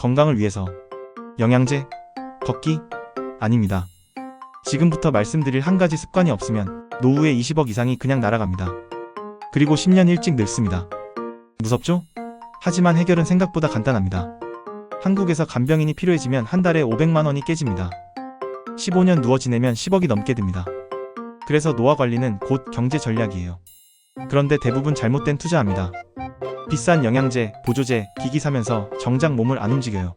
건강을 위해서. 영양제? 걷기? 아닙니다. 지금부터 말씀드릴 한 가지 습관이 없으면 노후에 20억 이상이 그냥 날아갑니다. 그리고 10년 일찍 늙습니다. 무섭죠? 하지만 해결은 생각보다 간단합니다. 한국에서 간병인이 필요해지면 한 달에 500만 원이 깨집니다. 15년 누워 지내면 10억이 넘게 듭니다. 그래서 노화 관리는 곧 경제 전략이에요. 그런데 대부분 잘못된 투자합니다. 비싼 영양제, 보조제, 기기 사면서 정작 몸을 안 움직여요.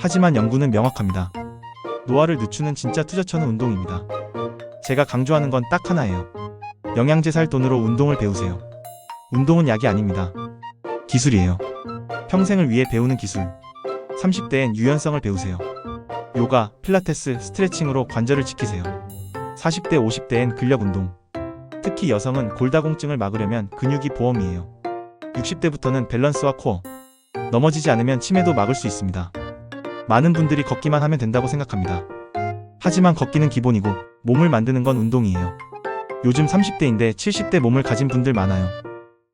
하지만 연구는 명확합니다. 노화를 늦추는 진짜 투자처는 운동입니다. 제가 강조하는 건 딱 하나예요. 영양제 살 돈으로 운동을 배우세요. 운동은 약이 아닙니다. 기술이에요. 평생을 위해 배우는 기술. 30대엔 유연성을 배우세요. 요가, 필라테스, 스트레칭으로 관절을 지키세요. 40대, 50대엔 근력 운동. 특히 여성은 골다공증을 막으려면 근육이 보험이에요. 60대부터는 밸런스와 코어. 넘어지지 않으면 치매도 막을 수 있습니다. 많은 분들이 걷기만 하면 된다고 생각합니다. 하지만 걷기는 기본이고 몸을 만드는 건 운동이에요. 요즘 30대인데 70대 몸을 가진 분들 많아요.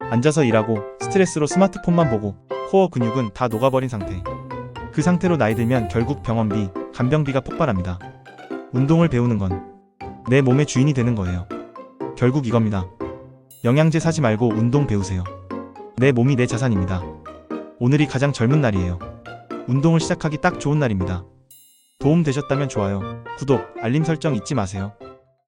앉아서 일하고 스트레스로 스마트폰만 보고 코어 근육은 다 녹아버린 상태. 그 상태로 나이 들면 결국 병원비, 간병비가 폭발합니다. 운동을 배우는 건 내 몸의 주인이 되는 거예요. 결국 이겁니다. 영양제 사지 말고 운동 배우세요. 내 몸이 내 자산입니다. 오늘이 가장 젊은 날이에요. 운동을 시작하기 딱 좋은 날입니다. 도움 되셨다면 좋아요, 구독, 알림 설정 잊지 마세요.